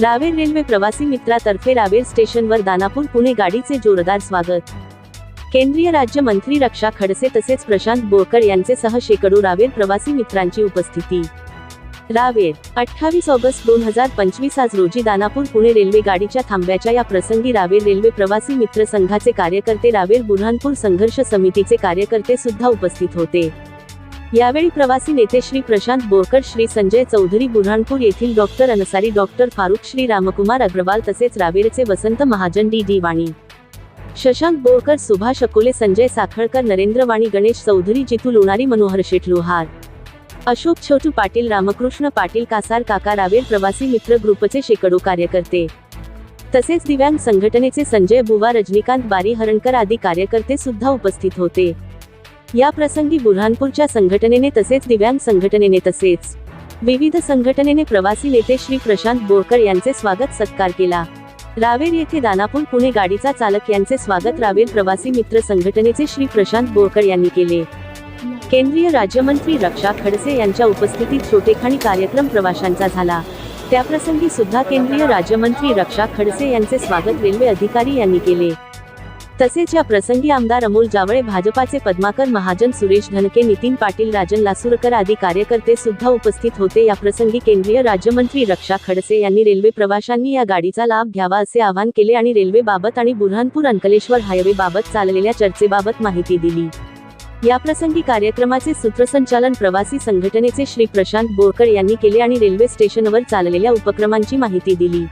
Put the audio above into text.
Raver railway प्रवासी मित्रातर्फे रावेर स्टेशनवर दानापूर पुणे गाडीचे जोरदार स्वागत. केंद्रीय राज्यमंत्री रक्षा खडसे तसेच प्रशांत बोरकर यांचे सह शेकडो रावेर प्रवासी मित्रांची उपस्थिती. रावेर अठ्ठावीस ऑगस्ट दोन हजार पंचवीस आज रोजी दानापूर पुणे रेल्वे गाडीच्या थांब्याच्या या प्रसंगी रावेर रेल्वे प्रवासी मित्र संघाचे कार्यकर्ते रावेर बुऱ्हाणपूर संघर्ष समितीचे कार्यकर्ते सुद्धा उपस्थित होते. यावेळी प्रवासी नेते श्री प्रशांत बोरकर श्री संजय चौधरी बुऱ्हाणपूर येथील डॉक्टर अनसारी डॉक्टर फारुख श्री रामकुमार अग्रवाल तसेच रावेरचे वसंत महाजन डी. डी. वाणी. शशांक बोरकर सुभाष अकोले संजय साखळकर नरेंद्र वाणी गणेश चौधरी जितू लोणारी मनोहर शेठ लोहार. अशोक छोटू पाटील रामकृष्ण पाटील कासार काका रावेर प्रवासी मित्र ग्रुपचे शेकडो कार्यकर्ते. तसेच दिव्यांग संघटनेचे संजय बुवा रजनीकांत बारी हरणकर आदी कार्यकर्ते सुद्धा उपस्थित होते. या प्रसंगी बुरहानपूरच्या संघटनेने तसेच दिव्यांग संघटनेने तसेच विविध संघटनेने प्रवासी नेते श्री प्रशांत बोरकर यांचे स्वागत सत्कार केला. रावेर येथे दानापूर पुणे गाडीचा चालक यांचे स्वागत रावेर प्रवासी मित्र संघटनेचे श्री प्रशांत बोरकर यांनी केले. केंद्रीय राज्यमंत्री रक्षा खडसे यांच्या उपस्थितीत छोटेखाणी कार्यक्रम प्रवाशांचा झाला. त्याप्रसंगी सुद्धा केंद्रीय राज्यमंत्री रक्षा खडसे यांचे स्वागत रेल्वे अधिकारी यांनी केले. तसेच या प्रसंगी आमदार अमोल जावळे भाजपाचे पद्माकर महाजन सुरेश धनके नितीन पाटील राजन लासूरकर आदी कार्यकर्ते सुद्धा उपस्थित होते. या प्रसंगी केंद्रीय राज्यमंत्री रक्षा खडसे यांनी रेल्वे प्रवाशांनी या गाडीचा लाभ घ्यावा असे आवाहन केले आणि रेल्वेबाबत आणि बुरहानपूर अंकलेश्वर हायवे बाबत चाललेल्या चर्चेबाबत माहिती दिली. याप्रसंगी कार्यक्रमाचे सूत्रसंचालन प्रवासी संघटनेचे श्री प्रशांत बोरकर यांनी केले आणि रेल्वे स्टेशनवर चाललेल्या उपक्रमांची माहिती दिली.